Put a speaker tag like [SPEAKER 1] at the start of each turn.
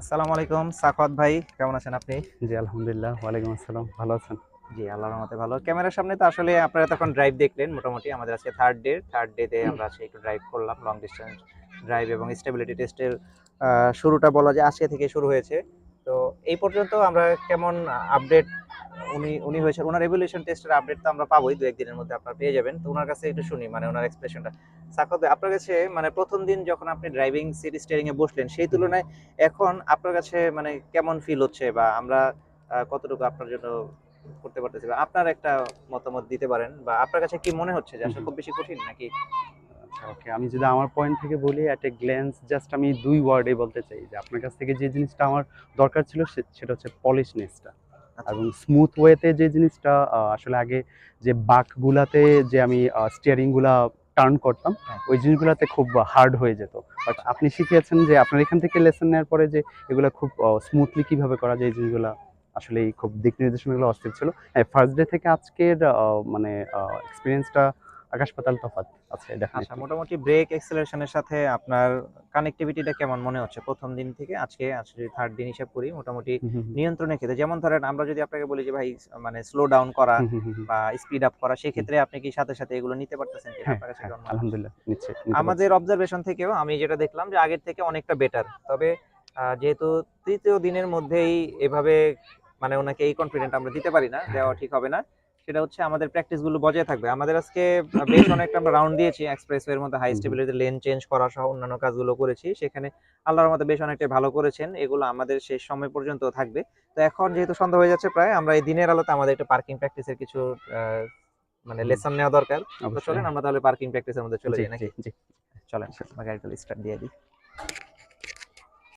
[SPEAKER 1] আসসালামু আলাইকুম সাখাওয়াত ভাই কেমন আছেন আপনি?
[SPEAKER 2] জি আলহামদুলিল্লাহ ওয়ালাইকুম আসসালাম ভালো আছেন?
[SPEAKER 1] জি আল্লাহর রহমতে ভালো। ক্যামেরার সামনে তো আসলে আপনারা তখন ড্রাইভ দেখলেন মোটামুটি আমাদের আজকে থার্ড ডে থার্ড ডেতে আমরা আজকে একটু ড্রাইভ করলাম লং ডিস্টেন্স ড্রাইভ এবং স্টেবিলিটি টেস্টের শুরুটা বলা যায় আজকে থেকে শুরু হয়েছে। তো এই পর্যন্ত আমরা কেমন আপডেট উনি উনি হয়েছে, ওনার রেভলিউশন টেস্টের আপডেট তো আমরা পাবোই দু একদিনের মধ্যে আপনারা পেয়ে যাবেন। তো ওনার কাছে একটু শুনি মানে ওনার এক্সপ্রেশনটা সাক্ষাৎ আপনার কাছে মানে প্রথম দিন যখন আপনি ড্রাইভিং সিট স্টিয়ারিং এ বসলেন, সেই তুলনায় এখন আপনার কাছে মানে কেমন ফিল হচ্ছে বা আমরা কতটুকু আপনার জন্য করতে পারতেছি? বা আপনার একটা মতামত দিতে পারেন, বা আপনার কাছে কি মনে হচ্ছে যে আসলে খুব বেশি কঠিন নাকি?
[SPEAKER 2] আচ্ছা ওকে আমি যদি আমার পয়েন্ট থেকে বলি অ্যাট এ গ্ল্যান্স জাস্ট আমি দুই ওয়ার্ডে বলতে চাই, যে আপনার কাছ থেকে যে জিনিসটা আমার দরকার ছিল সেটা হচ্ছে পলিশনেসটা
[SPEAKER 1] আচ্ছা।
[SPEAKER 2] এবং স্মুথ ওয়েতে যে জিনিসটা আসলে আগে যে বাঘগুলাতে যে আমি স্টিয়ারিংগুলা টার্ন করতাম
[SPEAKER 1] হ্যাঁ।
[SPEAKER 2] ওই জিনিসগুলাতে খুব হার্ড হয়ে যেত। বাট আপনি শিখিয়েছেন যে আপনার এখান থেকে লেসন নেওয়ার পরে যে এগুলো খুব স্মুথলি কীভাবে করা যায় এই জিনিসগুলো আসলে খুব দিক নির্দেশনাগুলো অস্থির ছিল। ফার্স্ট ডে থেকে আজকের মানে এক্সপিরিয়েন্সটা আকাশ পাতাল তফাৎ আছে
[SPEAKER 1] আচ্ছা মোটামুটি ব্রেক এক্সেলারেশনের সাথে আপনার কানেক্টিভিটিটা কেমন মনে হচ্ছে প্রথম দিন থেকে? আজকে আজকে যদি থার্ড দিন হিসাব করি মোটামুটি। নিয়ন্ত্রণের ক্ষেত্রে যেমন ধরেন আমরা যদি আপনাকে বলি যে ভাই মানে স্লো ডাউন করা। বা স্পিড আপ করা সেই ক্ষেত্রে আপনি কি সাথে সাথে এগুলো নিতে পারতেছেন?
[SPEAKER 2] হ্যাঁ, হ্যাঁ, আলহামদুলিল্লাহ নিচ্ছে
[SPEAKER 1] আমাদের অবজারভেশন থেকেও আমি যেটা দেখলাম যে আগের থেকে অনেকটা বেটার তবে যেহেতু তৃতীয় দিনের মধ্যেই এভাবে মানে ওনাকে এই কনফিডেন্ট আমরা দিতে পারি না দেওয়া ঠিক হবে না। সেটা হচ্ছে আমাদের প্র্যাকটিসগুলো বজায় থাকবে। আমাদের আজকে বেশ অনেকটা আমরা রাউন্ড দিয়েছি এক্সপ্রেস এক্সপ্রেসওয়ের মধ্যে হাই। স্টেবিলিটি লেন চেঞ্জ করা সহ অন্যান্য কাজগুলো করেছি। সেখানে আল্লাহর মধ্যে বেশ অনেকটা ভালো করেছেন। এগুলো আমাদের শেষ সময় পর্যন্ত থাকবে। তো এখন যেহেতু সন্ধ্যা হয়ে যাচ্ছে প্রায় আমরা এই দিনের আলোতে আমাদের একটা পার্কিং প্র্যাকটিসের কিছু মানে। লেসন নেওয়া দরকার। তো চলেন আমরা তাহলে পার্কিং প্র্যাকটিসের মধ্যে চলে যাই নাকি। চলেন আমরা গাড়িটা স্টার্ট দিয়ে দিই।